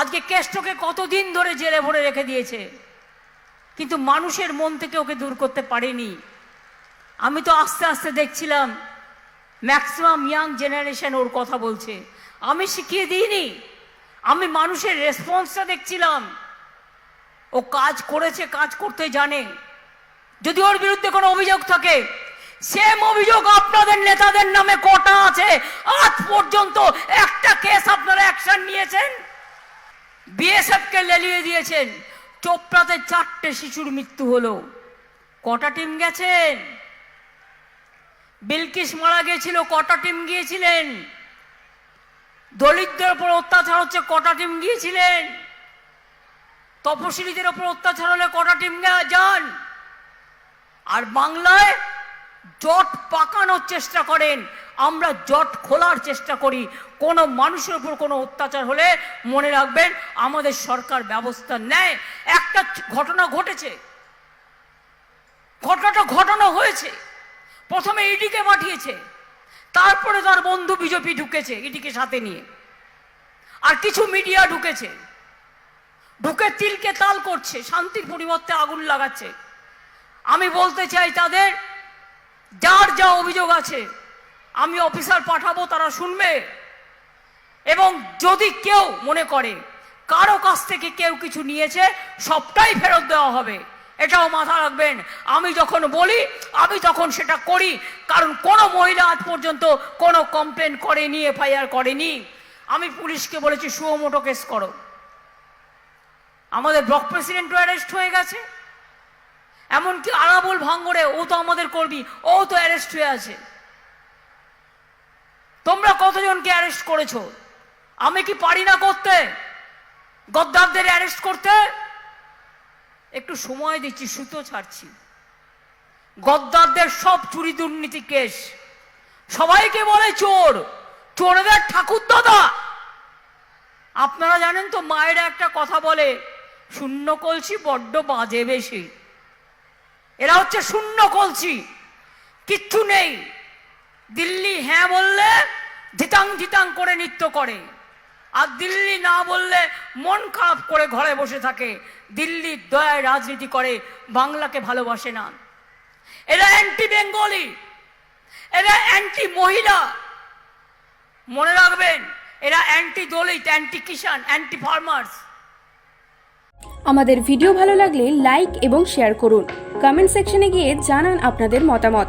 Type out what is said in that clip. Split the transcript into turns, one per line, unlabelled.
আজকে কেষ্টকে কতদিন ধরে জেলে ভরে রেখে দিয়েছে? কিন্তু মানুষের মন থেকে ওকে দূর করতে পারেনি। আমি তো আস্তে আস্তে দেখছিলাম ম্যাক্সিমাম ইয়াং জেনারেশন ওর কথা বলছে। আমি শিখিয়ে দিইনি, আমি মানুষের রেসপন্সটা দেখছিলাম। ও কাজ করেছে, কাজ করতে জানে। যদি ওর বিরুদ্ধে কোনো অভিযোগ থাকে সেম অভিযোগ আপনাদের নেতাদের নামে কটা আছে? আজ পর্যন্ত একটা কেস আপনারা অ্যাকশন নিয়েছেন? বিএসএফ কে লেলিয়ে দিয়েছেন। চোপড়াতে চারটে শিশুর মৃত্যু হলো। কটা টিম গেছেন? বিলকিস মারা গিয়েছিল, কটা টিম গিয়েছিলেন? দলিতদের উপর অত্যাচার হচ্ছে, কটা টিম গিয়েছিলেন? তপশিলীদের উপর অত্যাচার হলে কটা টিম যান? আর বাংলায় জট পাকানোর চেষ্টা করেন আমরা জট খোলার চেষ্টা করি। কোনো মানুষের উপর কোনো অত্যাচার হলে মনে রাখবেন, আমাদের সরকার ব্যবস্থা নেয়। একটা ঘটনা ঘটেছে। ঘটনাটা ঘটনা হয়েছে। প্রথমে ইডিকে পাঠিয়েছে। তারপরে তার বন্ধু বিজেপি ঢুকেছে ইডিকে সাথে নিয়ে। আর কিছু মিডিয়া ঢুকেছে। ঢুকে তিলকে তাল করছে, শান্তির পরিবর্তে আগুন লাগাচ্ছে। আমি বলতে চাই তাদের, যার যা অভিযোগ আছে আমি অফিসার পাঠাবো, তারা শুনবে। এবং যদি কেউ মনে করে কারও কাছ থেকে কেউ কিছু নিয়েছে, সবটাই ফেরত দেওয়া হবে। এটাও মাথা রাখবেন, আমি যখন বলি, আমি তখন সেটা করি, কারণ কোনো মহিলা আজ পর্যন্ত কোনো কমপ্লেন করেনি, এফআইআর করেনি। আমি পুলিশকে বলেছি সুমোটো কেস করো। আমাদের ব্লক প্রেসিডেন্টও অ্যারেস্ট হয়ে গেছে। এমনকি আরাবুল ভাঙ্গরে ও তো আমাদের কর্মী, ও তো অ্যারেস্ট হয়ে আছে। তোমরা কতজনকে অ্যারেস্ট করেছ? আমি কি পারি না করতে? গদ্দারদের অ্যারেস্ট করতে? একটু সময় দিচ্ছি, সুতো ছাড়ছি। গদ্দারদের সব চুরি দুর্নীতি কেস। সবাইকে বলে চোর। চোরদের ঠাকুর দাদা আপনারা জানেন তো, মায়েরা একটা কথা বলে, শূন্য কলসি বড্ড বাজে বেশি। এরা হচ্ছে শূন্য কলসি। কিচ্ছু নেই। দিল্লি হ্যাঁ বললে ধিতাং ধিতাং করে নৃত্য করে। আর দিল্লি না বললে মন খারাপ করে ঘরে বসে থাকে। দিল্লির দয়ায় রাজনীতি করে, বাংলাকে ভালোবাসে না। এরা অ্যান্টি বেঙ্গলি এরা অ্যান্টি মহিলা মনে রাখবেন, এরা anti Dalit anti kisan anti farmers
আমাদের ভিডিও ভালো লাগলে লাইক এবং শেয়ার করুন। কমেন্ট সেকশনে গিয়ে জানান আপনাদের মতামত।